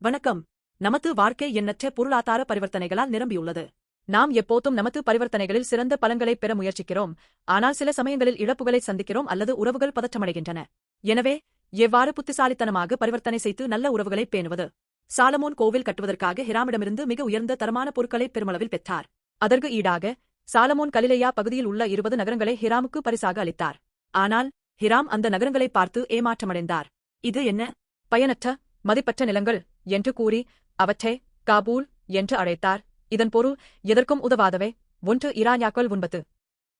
வணக்கம். நமது வாழ்க்கை எண்ணற்ற பொருளாதார பரிவர்த்தனைகளால் நிரம்பியுள்ளது. நாம் எப்போதும் நமது பரிவர்த்தனைகளில் சிறந்த பலன்களை பெற முயற்சிக்கிறோம். ஆனால் சில சமயங்களில் இழப்புகளை சந்திக்கிறோம் அல்லது உறவுகள் பதற்றமடைகின்றன. எனவே எவ்வாறு புத்திசாலித்தனமாக பரிவர்த்தனை செய்து நல்ல உறவுகளை பேணுவது? சாலமோன் கோவில் கட்டுவதற்காக ஹிராமிடமிருந்து மிக உயர்ந்த தரமான பொருட்களை பெருமளவில் பெற்றார். அதற்கு ஈடாக சாலமோன் கலிலையா பகுதியில் உள்ள இருபது நகரங்களை ஹிராமுக்கு பரிசாக அளித்தார். ஆனால் ஹிராம் அந்த நகரங்களை பார்த்து ஏமாற்றமடைந்தார். இது என்ன? பயனற்ற மதிப்பற்ற நிலங்கள். என்று கூறி அவற்றை காபூல் என்று அழைத்தார். இதன் பொருள் எதற்கும் உதவாதவை. ஒன்று இராஞாக்கள் உண்பது.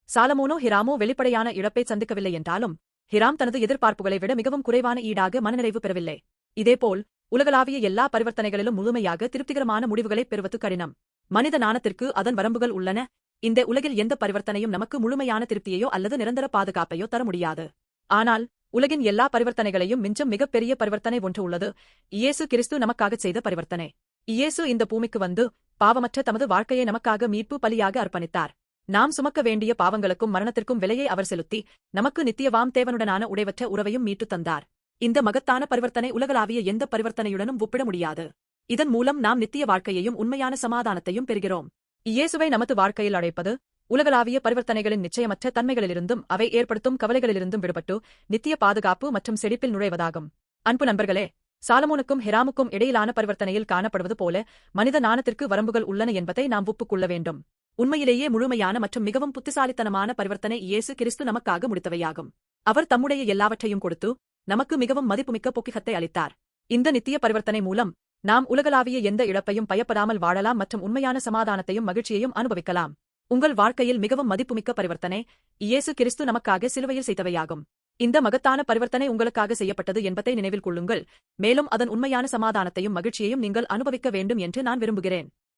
சாலமோனோ ஹிராமோ வெளிப்படையான இழப்பை சந்திக்கவில்லை என்றாலும் ஹிராம் தனது எதிர்பார்ப்புகளை விட மிகவும் குறைவான ஈடாக மனநிறைவு பெறவில்லை. இதேபோல் உலகளாவிய எல்லா பரிவர்த்தனைகளிலும் முழுமையாக திருப்திகரமான முடிவுகளை பெறுவது கடினம். மனித நாணத்திற்கு அதன் வரம்புகள் உள்ளன. இந்த உலகில் எந்த பரிவர்த்தனையும் நமக்கு முழுமையான திருப்தியையோ அல்லது நிரந்தர பாதுகாப்பையோ தர முடியாது. ஆனால் உலகின் எல்லா பரிவர்த்தனைகளையும் மிஞ்சும் மிகப்பெரிய பரிவர்த்தனை ஒன்று உள்ளது. இயேசு கிறிஸ்து நமக்காகச் செய்த பரிவர்த்தனை. இயேசு இந்த பூமிக்கு வந்து பாவமற்ற தமது வாழ்க்கையை நமக்காக மீட்பு பலியாக அர்ப்பணித்தார். நாம் சுமக்க வேண்டிய பாவங்களுக்கும் மரணத்திற்கும் விலையை அவர் செலுத்தி நமக்கு நித்தியவாம் தேவனுடனான உடைவற்ற உறவையும் மீட்டுத் தந்தார். இந்த மகத்தான பரிவர்த்தனை உலகளாவிய எந்த பரிவர்த்தனையுடனும் ஒப்பிட முடியாது. இதன் மூலம் நாம் நித்திய வாழ்க்கையையும் உண்மையான சமாதானத்தையும் பெறுகிறோம். இயேசுவை நமது வாழ்க்கையில் அழைப்பது உலகளாவிய பரிவர்த்தனைகளின் நிச்சயமற்ற தன்மைகளிலிருந்தும் அவை ஏற்படுத்தும் கவலைகளிலிருந்தும் விடுபட்டு நித்திய பாதுகாப்பு மற்றும் செழிப்பில் நுழைவதாகும். அன்பு நண்பர்களே சாலமோனுக்கும் ஹெராமுக்கும் இடையிலான பரிவர்த்தனையில் காணப்படுவது போல மனித நாணத்திற்கு வரம்புகள் உள்ளன என்பதை நாம் ஒப்புக்கொள்ள வேண்டும். உண்மையிலேயே முழுமையான மற்றும் மிகவும் புத்திசாலித்தனமான பரிவர்த்தனை இயேசு கிறிஸ்து நமக்காக முடித்தவையாகும். அவர் தம்முடைய எல்லாவற்றையும் கொடுத்து நமக்கு மிகவும் மதிப்புமிக்க பொக்கிகத்தை அளித்தார். இந்த நித்திய பரிவர்த்தனை மூலம் நாம் உலகளாவிய எந்த இழப்பையும் பயப்படாமல் வாழலாம் மற்றும் உண்மையான சமாதானத்தையும் மகிழ்ச்சியையும் அனுபவிக்கலாம். உங்கள் வாழ்க்கையில் மிகவும் மதிப்புமிக்க பரிவர்த்தனை. இயேசு கிறிஸ்து நமக்காக சிலுவையில் செய்தவையாகும். இந்த மகத்தான பரிவர்த்தனை உங்களுக்காக செய்யப்பட்டது என்பதை நினைவில் கொள்ளுங்கள். மேலும் அதன் உண்மையான சமாதானத்தையும் மகிழ்ச்சியையும் நீங்கள் அனுபவிக்க வேண்டும் என்று நான் விரும்புகிறேன்.